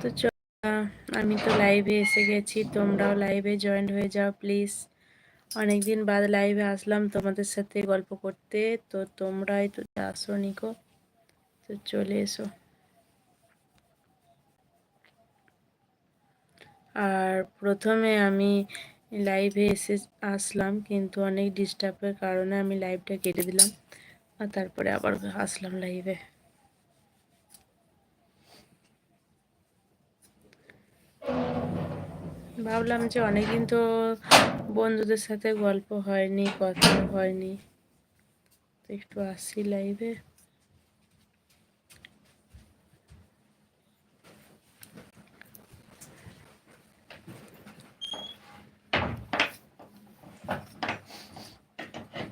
তো আমি তো লাইভে এসে গেছি, তোমরাও লাইভে জয়েন হয়ে যাও প্লিজ অনেকদিন বাদ লাইভে আসলাম তোমাদের সাথে গল্প করতে, তো তোমরাই তো আসো নিকো। তো চলে এসো। আর প্রথমে আমি লাইভে এসে আসলাম, কিন্তু অনেক ডিস্টার্বের কারণে আমি লাইভটা কেটে দিলাম। আর তারপরে আবার আসলাম লাইভে ভাবলাম যে অনেকদিন তো বন্ধুদের সাথে গল্প হয়নি, কথা হয়নি। তো একটু আসি লাইভে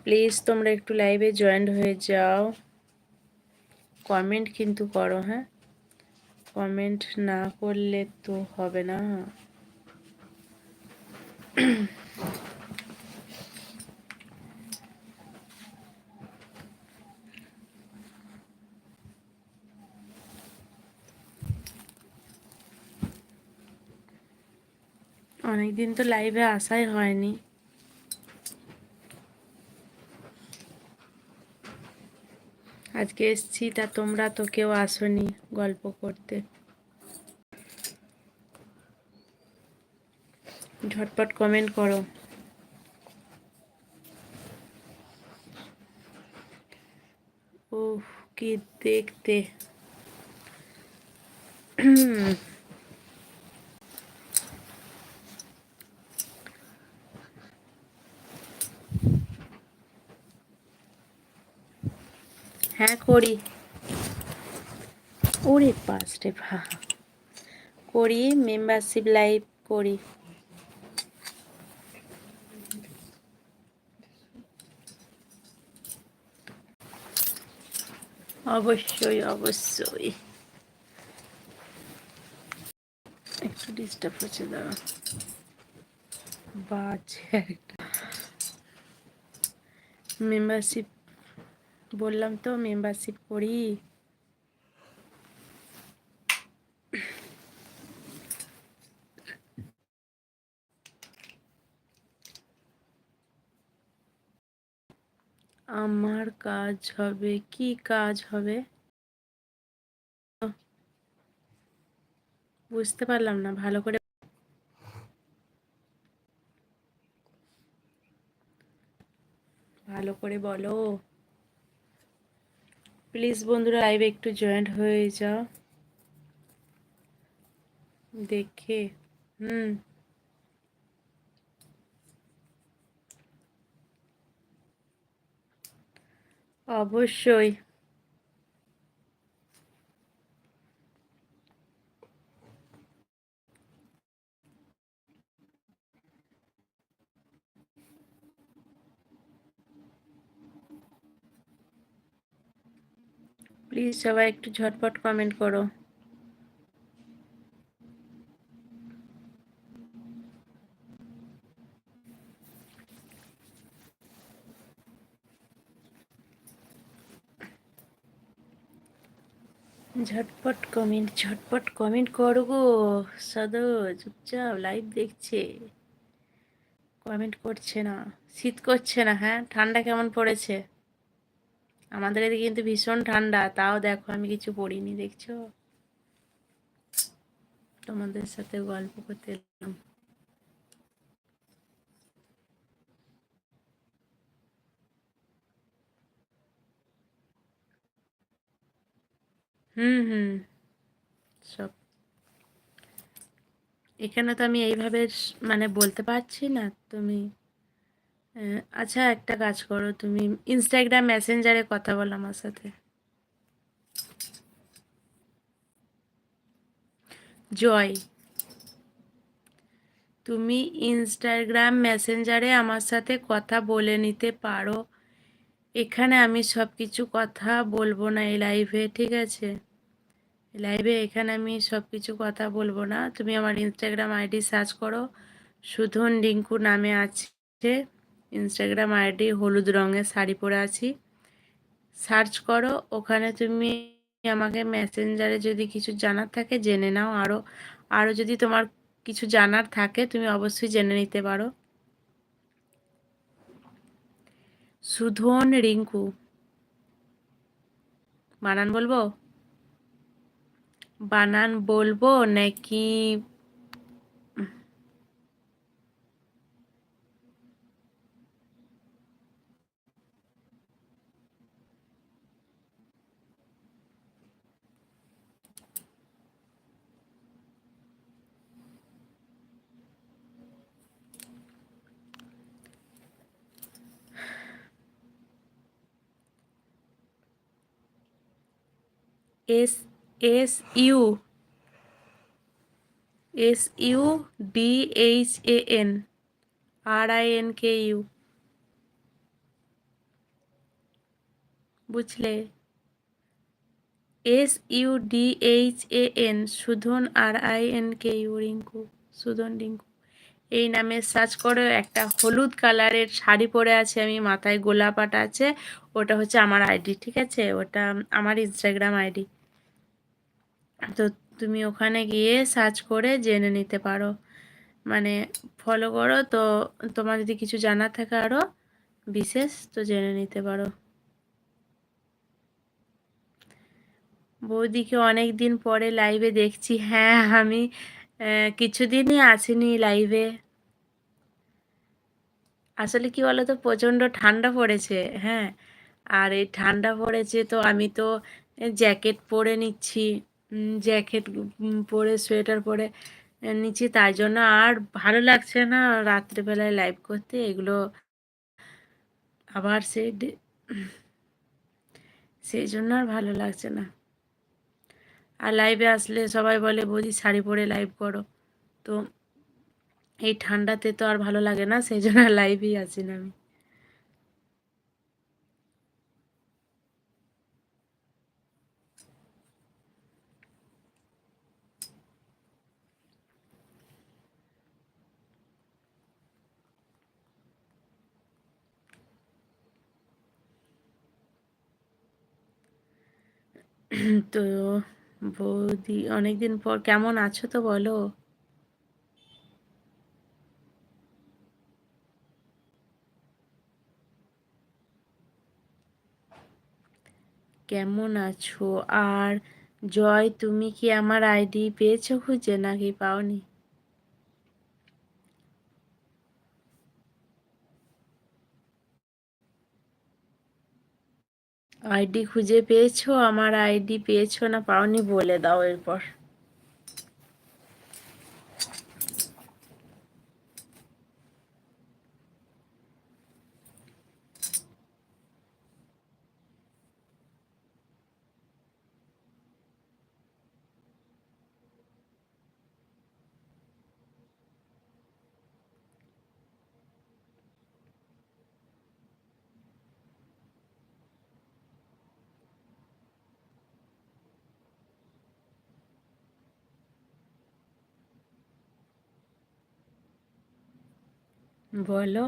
প্লিজ তোমরা একটু লাইভে জয়েন্ট হয়ে যাও। কমেন্ট কিন্তু করো হ্যাঁ? কমেন্ট না করলে তো হবে না। অনেকদিন তো লাইভে আসাই হয়নি। আজকে এসছি তা তোমরা তো কেউ আসোনি গল্প করতে। ঝটপট কমেন্ট করো। উফ, কি দেখতে। হ্যাঁ করি। ওরে পাঁচ রে ভা করি মেম্বারশিপ লাইভ করি। অবশ্যই অবশ্যই। একটু ডিস্টার্ব হচ্ছে দাঁড়া। বাজে একটা। মেম্বারশিপ বললাম তো মেম্বারশিপ করি। আমার কাজ হবে? কি কাজ হবে? বুঝতে পারলাম না, ভালো করে ভালো করে বলো। প্লিজ বন্ধুরা লাইভে একটু জয়েন্ট হয়ে যাও। দেখে, হুম। অবশ্যই। প্লিজ সবাই একটু ঝটপট কমেন্ট করো। ঝটপট কমেন্ট ঝটপট কমেন্ট করো গো। সদো চুপচাপ লাইভ দেখছে। কমেন্ট করছে না, শীত করছে না হ্যাঁ? ঠান্ডা কেমন পড়েছে? আমাদের এদিকে কিন্তু ভীষণ ঠান্ডা, তাও দেখো আমি কিছু পড়িনি, দেখছ? তোমাদের সাথে গল্প করতে এলাম। হুম হুম। সব। এখানে তো আমি এইভাবে মানে বলতে পারছি না, তুমি আচ্ছা একটা কাজ করো, তুমি ইনস্টাগ্রাম মেসেঞ্জারে কথা বলো আমার সাথে। জয়। তুমি ইনস্টাগ্রাম মেসেঞ্জারে আমার সাথে কথা বলে নিতে পারো। এখানে আমি সব কিছু কথা বলব না এই লাইভে ঠিক আছে? লাইভে এখানে আমি সব কিছু কথা বলব না। তুমি আমার ইনস্টাগ্রাম আইডি সার্চ করো। সুধন রিঙ্কু নামে আছে। ইনস্টাগ্রাম আইডি হলুদ রঙের শাড়ি পরে আছি। সার্চ করো। ওখানে তুমি আমাকে মেসেঞ্জারে যদি কিছু জানার থাকে, জেনে নাও। আরও আরও যদি তোমার কিছু জানার থাকে, তুমি অবশ্যই জেনে নিতে পারো। সুধন রিঙ্কু। বানান বলব? বানান বলব নাকি S S U S U D H A N R I N K U. বুঝলে? S U D H A N Sudhan R I N K U, Rinku, Sudhan, Rinku. এই নামে সার্চ করে, একটা হলুদ কালারের শাড়ি পরে আছে, আমি মাথায় গোলাপাটা আছে, ওটা হচ্ছে আমার আইডি, ঠিক আছে? ওটা আমার ইনস্টাগ্রাম আইডি। তো তুমি ওখানে গিয়ে সার্চ করে জেনে নিতে পারো। মানে ফলো করো তো তোমার যদি কিছু জানার থাকে আরও বিশেষ তো জেনে নিতে পারো। বৌদিকে অনেক দিন পরে লাইভে দেখছি। হ্যাঁ আমি কিছুদিনই আসিনি লাইভে আসলে কি বলতো, প্রচণ্ড ঠান্ডা পড়েছে হ্যাঁ। আর এই ঠান্ডা পড়েছে তো আমি তো জ্যাকেট পরে নিচ্ছি। জ্যাকেট পরে সোয়েটার পরে নিচ্ছি। তাই জন্য আর ভালো লাগছে না রাত্রেবেলায় লাইভ করতে। এগুলো আবার সে সেই জন্য আর ভালো লাগছে না। আর লাইভে আসলে সবাই বলে, বৌদি, শাড়ি পরে লাইভ করো। তো এই ঠান্ডাতে তো আর ভালো লাগে না, সেই জন্য লাইভেই আছি না আমি। তো বৌদি, অনেকদিন পর কেমন আছো তো বলো? কেমন আছো? আর জয়, তুমি কি আমার আইডি পেয়েছ খুঁজে নাকি পাওনি? আইডি খুঁজে পেয়েছ? আমার আইডি পেয়েছ না পাওনি বলে দাও এরপর। বলো।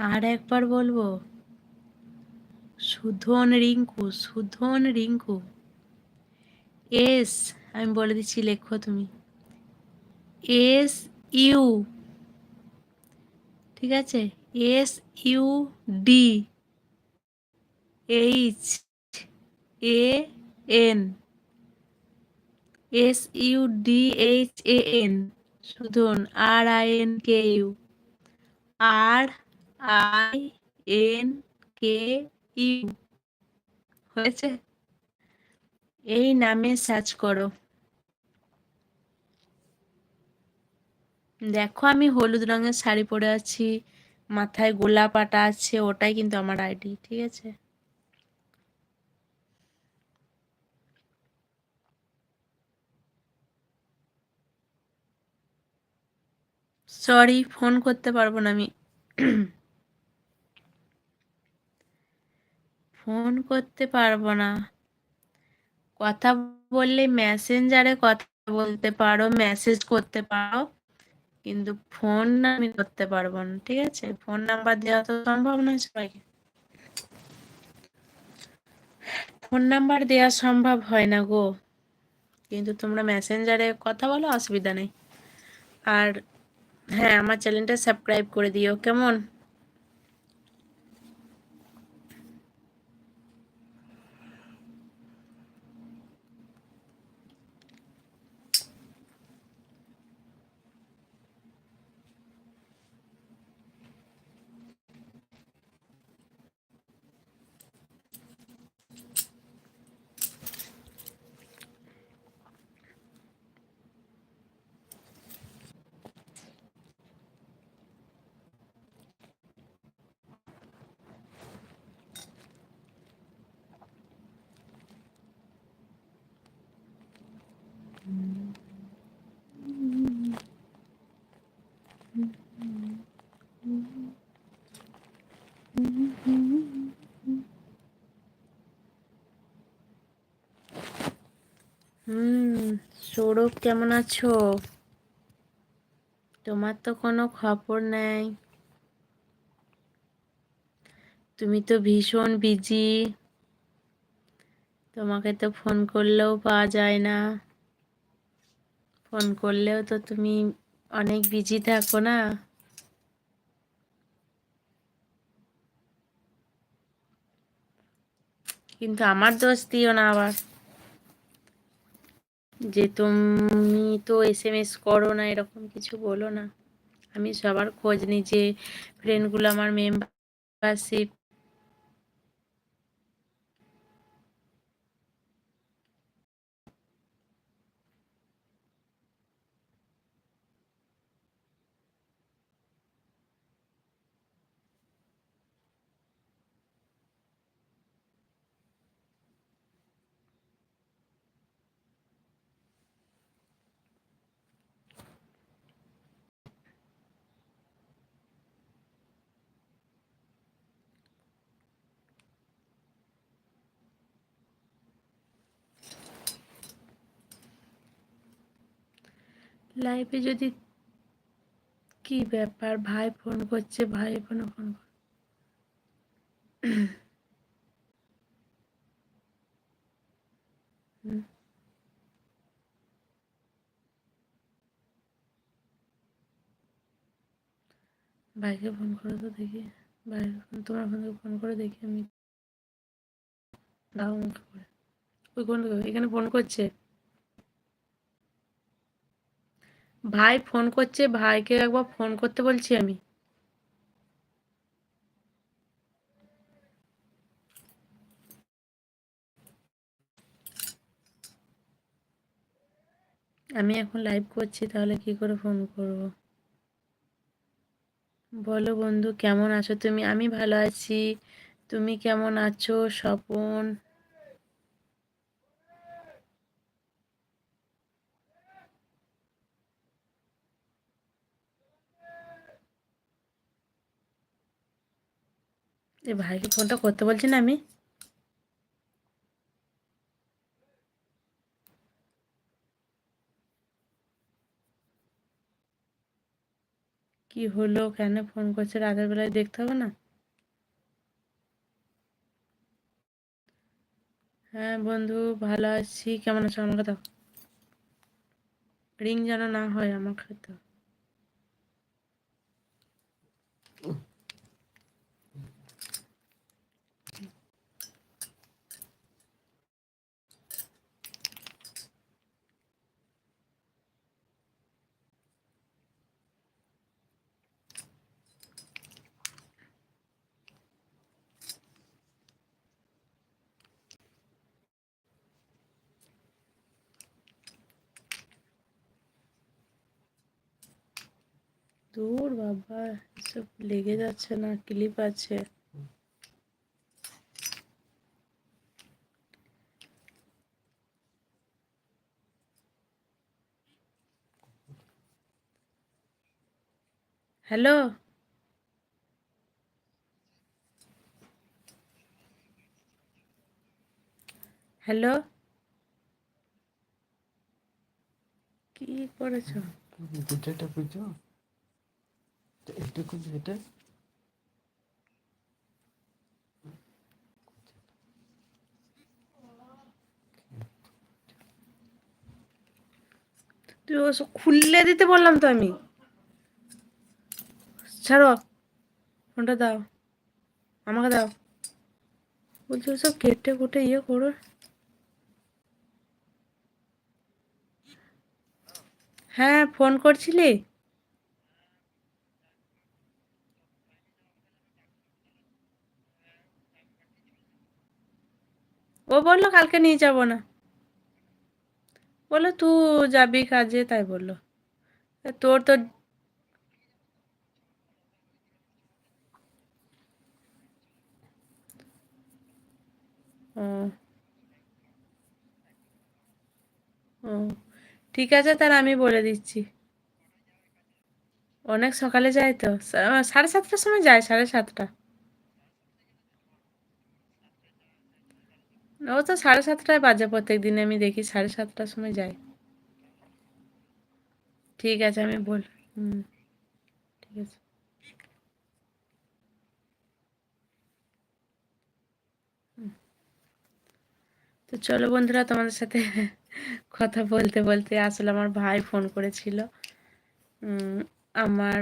আর একবার বলব, সুধন রিঙ্কু সুধন রিঙ্কু। এস, আমি বলে দিচ্ছি, লেখো তুমি। S U. ঠিক আছে? S U D. H A N. S U D H A N. Sudhan, R I N K U. R I N K U হয়েছে? এই নামে সার্চ করো। দেখো আমি হলুদ রঙের শাড়ি পরে আছি, মাথায় গোলাপ আটা আছে, ওটাই কিন্তু আমার আইডি, ঠিক আছে? সরি, ফোন করতে পারব না আমি। ফোন করতে পারব না। কথা বললে মেসেঞ্জারে কথা বলতে পারো মেসেজ করতে পারো, কিন্তু ফোন আমি করতে পারব না, ঠিক আছে? ফোন নাম্বার দেওয়া তো সম্ভব নয় সবাইকে। ফোন নাম্বার দেওয়া সম্ভব হয় না গো। কিন্তু তোমরা মেসেঞ্জারে কথা বলো, অসুবিধা নেই। আর হ্যাঁ আমার চ্যানেলটা সাবস্ক্রাইব করে দিও, কেমন? সৌরভ কেমন আছো? তোমার তো কোনো খবর নেই। তুমি তো ভীষণ বিজি তোমাকে তো ফোন করলেও পাওয়া যায় না। ফোন করলেও তো তুমি অনেক বিজি থাকো না। কিন্তু আমার দোষ দিও না আবার। যে তুমি তো এস এম এস করো না, এরকম কিছু বলো না। আমি সবার খোঁজ নিই যে ফ্রেন্ডগুলো আমার মেম্বারশিপ লাইফে যদি কি ব্যাপার? ভাই ফোন করছে, ভাই ফোনে ফোন কর। ভাইকে ফোন করে তো দেখি। ভাই, তোমার ফোন ফোন করে দেখি আমি। দাও আমাকে করে। ওই কোন এখানে ফোন করছে? ভাই ফোন করছে, ভাইকে একবার ফোন করতে বলছি আমি। আমি এখন লাইভ করছি, তাহলে কি করে ফোন করব? বলো বন্ধু, কেমন আছো তুমি? আমি ভালো আছি। তুমি কেমন আছো? স্বপন? এই ভাইকে ফোনটা করতে বলছি না আমি। কি হলো, কেন ফোন করছে? রাতের বেলায় দেখতে হবে না? হ্যাঁ বন্ধু, ভালো আছি। কেমন আছো? আমাকে দাও। রিং যেন না হয় আমাকে দাও দূর বাবা এসব লেগে যাচ্ছে না ক্লিপ আছে। হ্যালো? হ্যালো? কি করেছ? দুটাটা বুঝো যেটা তুই ওসব খুললে দিতে বললাম তো আমি। ছাড়ো। ফোনটা দাও। আমাকে দাও। বলছি ওসব কেটে কুটে ইয়ে করো। হ্যাঁ ফোন করছিলি? ও বলল, কালকে নিয়ে যাব না। বলল তুই যাবি কাজে? তাই বলল। তোর তো ও ঠিক আছে, তাহলে আমি বলে দিচ্ছি। অনেক সকালে যায় তো? সাড়ে সাতটার সময় যায়, সাড়ে সাতটা। ও তো সাড়ে সাতটায় বাজে প্রত্যেক দিন, আমি দেখি সাড়ে সাতটার সময় যাই ঠিক আছে, আমি বল, হুম, ঠিক আছে। তো চলো বন্ধুরা, তোমাদের সাথে কথা বলতে বলতে আসলে আমার ভাই ফোন করেছিল। আমার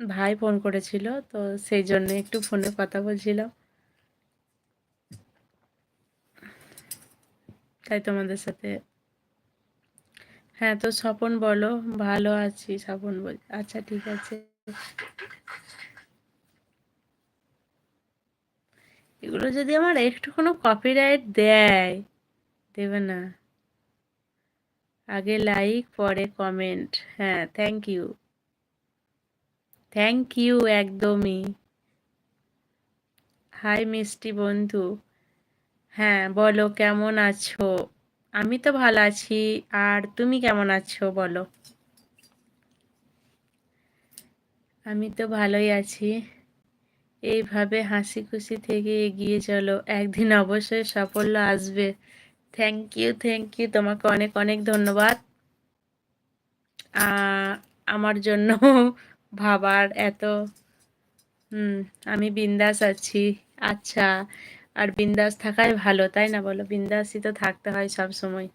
ভাই ফোন করেছিল, তো সেই জন্য একটু ফোনে কথা বলছিলাম। তাই তোমাদের সাথে। হ্যাঁ তো স্বপন বলো, ভালো আছি স্বপন বল আচ্ছা ঠিক আছে। এগুলো যদি আমার একটু কোনো কপিরাইট দেয়, দেবে না। আগে লাইক পরে কমেন্ট হ্যাঁ থ্যাংক ইউ থ্যাংক ইউ একদমই। হাই মিষ্টি বন্ধু। হ্যাঁ বলো কেমন আছো? আমি তো ভালো আছি। আর তুমি কেমন আছো, বলো? আমি তো ভালোই আছি। এইভাবে হাসি খুশি থেকে এগিয়ে চলো। একদিন অবশ্যই সাফল্য আসবে। থ্যাংক ইউ থ্যাংক ইউ তোমাকে অনেক অনেক ধন্যবাদ। আমার জন্য ভাবার এত, হুম, আমি বিন্দাস আছি। আচ্ছা আর বিন্দাস থাকাই ভালো, তাই না বলো? বিন্দাসই তো থাকতে হয় সব সময়।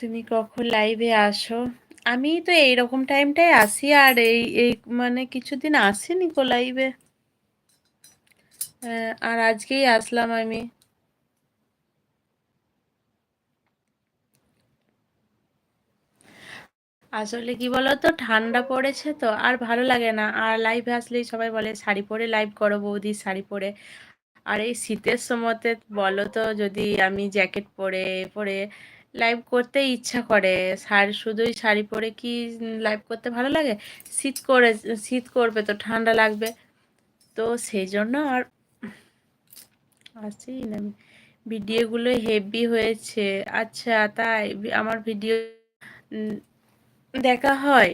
তুমি কখন লাইভে আসো? আমি তো এইরকম টাইমটাই আসি, আর এই এই মানে কিছুদিন আসিনি কো লাইভে আর আজকেই আসলাম আমি। আসলে কি বলতো? ঠান্ডা পড়েছে তো, আর ভালো লাগে না। আর লাইভে আসলেই সবাই বলে, শাড়ি পরে লাইভ করো বৌদি, শাড়ি পরে। আর এই শীতের সময়তে বলো তো যদি আমি জ্যাকেট পরে পরে লাইভ করতে ইচ্ছা করে, শাড়ি, শুধুই শাড়ি পরে কি লাইভ করতে ভালো লাগে? শীত করে, শীত করবে তো, ঠান্ডা লাগবে। তো সেই জন্য আর আসি না। আমি ভিডিওগুলো হেভি হয়েছে। আচ্ছা তাই আমার ভিডিও দেখা হয়।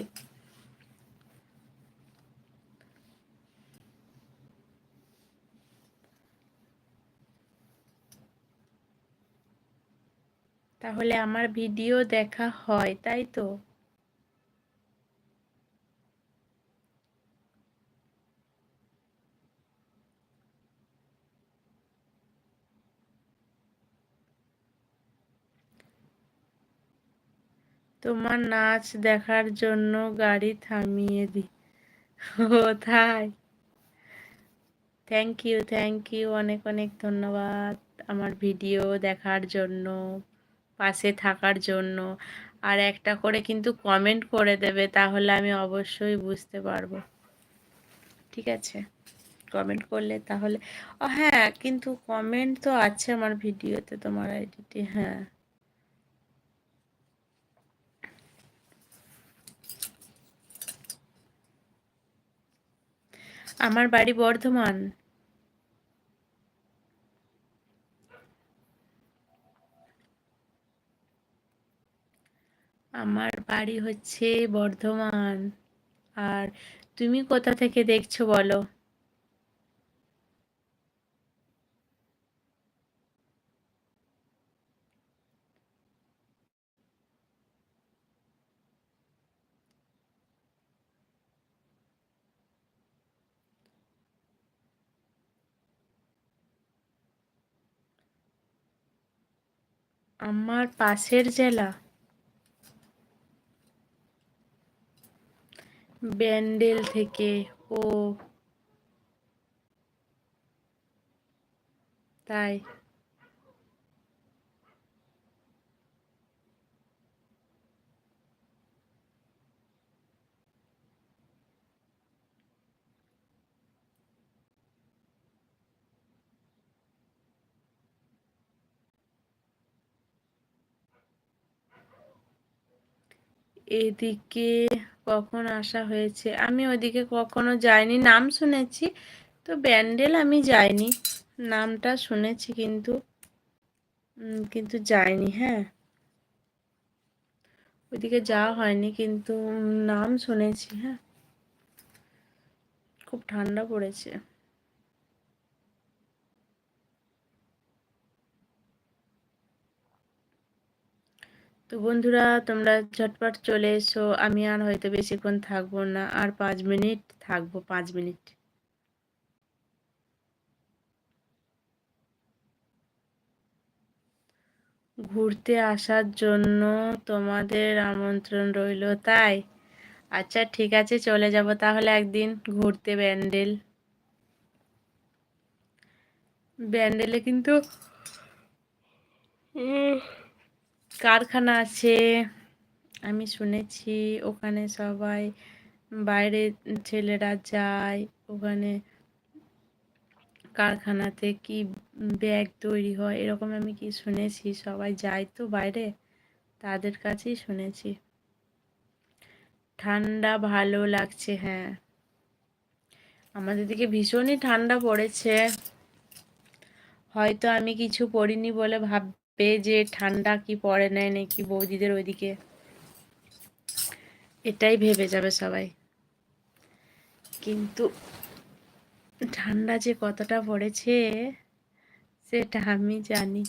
তাহলে আমার ভিডিও দেখা হয় তাই তো? তোমার নাচ দেখার জন্য গাড়ি থামিয়ে দি। কোথায় থ্যাংক ইউ থ্যাংক ইউ অনেক অনেক ধন্যবাদ আমার ভিডিও দেখার জন্য, পাশে থাকার জন্য। আর একটা করে কিন্তু কমেন্ট করে দেবে, তাহলে আমি অবশ্যই বুঝতে পারব। ঠিক আছে? কমেন্ট করলে তাহলে, ও হ্যাঁ কিন্তু কমেন্ট তো আছে আমার ভিডিওতে, তোমার আইডিতে হ্যাঁ। আমার বাড়ি বর্ধমান। আমার বাড়ি হচ্ছে বর্ধমান। আর তুমি কোথা থেকে দেখছ বলো? আমার পাশের জেলা। ব্যান্ডেল থেকে ও তাই এদিকে কখন আসা হয়েছে? আমি ওইদিকে কখনো যাইনি, নাম শুনেছি। তো ব্যান্ডেল আমি যাইনি, নামটা শুনেছি কিন্তু কিন্তু যাইনি হ্যাঁ। ওইদিকে যাওয়া হয়নি কিন্তু নাম শুনেছি হ্যাঁ। খুব ঠান্ডা পড়েছে। তো বন্ধুরা, তোমরা ঝটপট চলে এসো। আমি আর হয়তো বেশিক্ষণ থাকব না, আর পাঁচ মিনিট থাকব, পাঁচ মিনিট। ঘুরতে আসার জন্য তোমাদের আমন্ত্রণ রইল, তাই? আচ্ছা ঠিক আছে, চলে যাব তাহলে একদিন ঘুরতে ব্যান্ডেল। ব্যান্ডেলে কিন্তু কারখানা আছে, আমি শুনেছি ওখানে সবাই বাইরে ছেলেরা যায়, ওখানে কারখানাতে কি ব্যাগ তৈরি হয়, এরকম আমি কি শুনেছি? সবাই যায় তো বাইরে? তাদের কাছেই শুনেছি। ঠান্ডা ভালো লাগছে হ্যাঁ। আমাদের দিকে ভীষণই ঠান্ডা পড়েছে। হয়তো আমি কিছু পড়িনি বলে ভাববে যে ঠান্ডা কি পড়ে নেয় নাকি বৌদিদের ওইদিকে। এটাই ভেবে যাবে সবাই। কিন্তু ঠান্ডা যে কতটা পড়েছে, সেটা আমি জানি।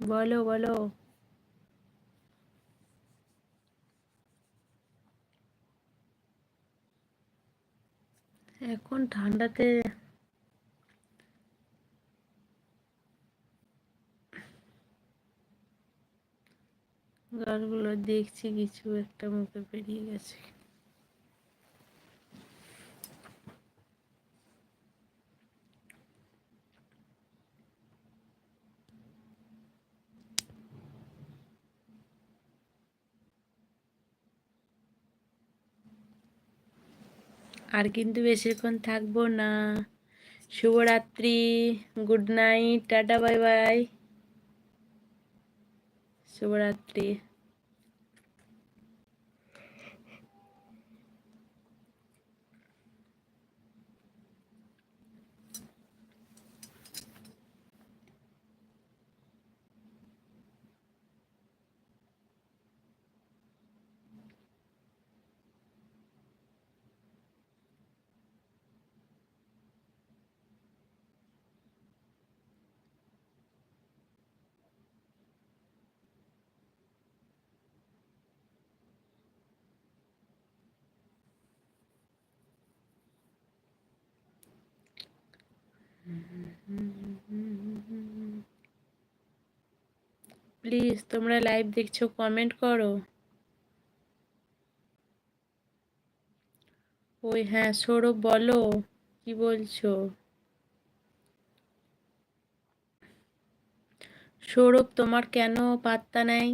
বলো বলো। এখন ঠান্ডাতে গালগুলো দেখছি কিছু একটা মুখে বেরিয়ে গেছে। আর কিন্তু বেশিক্ষণ থাকব না। শুভরাত্রি good night tata bye bye. শুভরাত্রি। প্লিজ তোমরা লাইভ দেখছ কমেন্ট করো। ওই হ্যাঁ সৌরভ বলো, কি বলছো? সৌরভ, তোমার কেন পাত্তা নাই?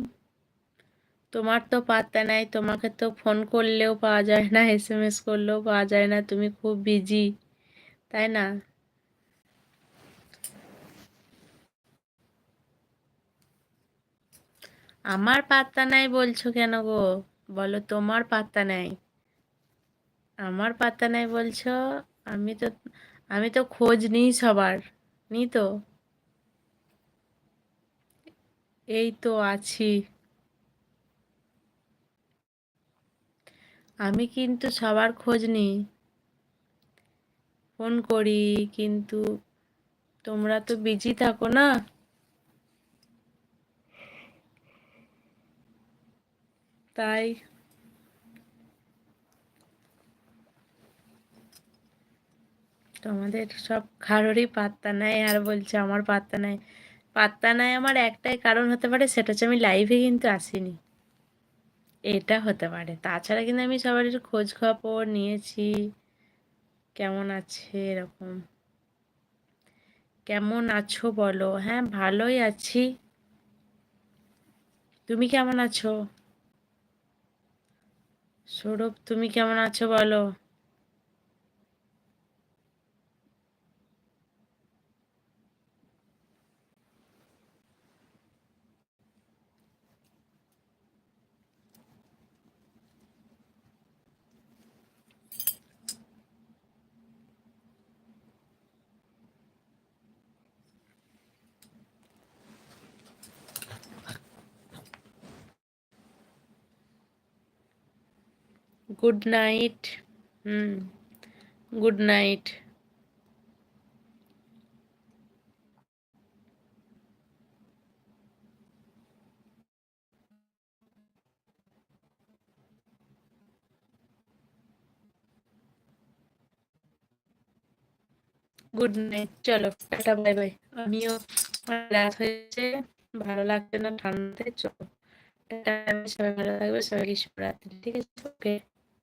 তোমার তো পাত্তা নাই, তোমাকে তো ফোন করলেও পাওয়া যায় না এস এম এস করলেও পাওয়া যায় না, তুমি খুব বিজি তাই না? আমার পাত্তা নাই বলছো কেন গো? বলো তোমার পাত্তা নাই। আমার পাত্তা নাই বলছো? আমি তো আমি তো খোঁজ নিই সবার নি তো। এই তো আছি। আমি কিন্তু সবার খোঁজ নিই। ফোন করি, কিন্তু তোমরা তো বিজি থাকো না? তাই তোমাদের সব কারোরই পাত্তা নাই, আর বলছে আমার পাত্তা নাই। পাত্তা নাই আমার একটাই কারণ হতে পারে, সেটা হচ্ছে আমি লাইভে কিন্তু আসিনি। এটা হতে পারে। তাছাড়া কিন্তু আমি সবারই খোঁজ খবর নিয়েছি। কেমন আছে এরকম? কেমন আছো বলো? হ্যাঁ ভালোই আছি। তুমি কেমন আছো? সৌরভ তুমি কেমন আছো বলো? Good night hmm good night good night চলো, টাটা বাই বাই আমিও রাত হয়েছে। ভালো লাগছে না ঠান্ডাতে। চলো সবাই ভালো থাকবে। সবাইকে শুভরাত্রি। ঠিক আছে? ওকে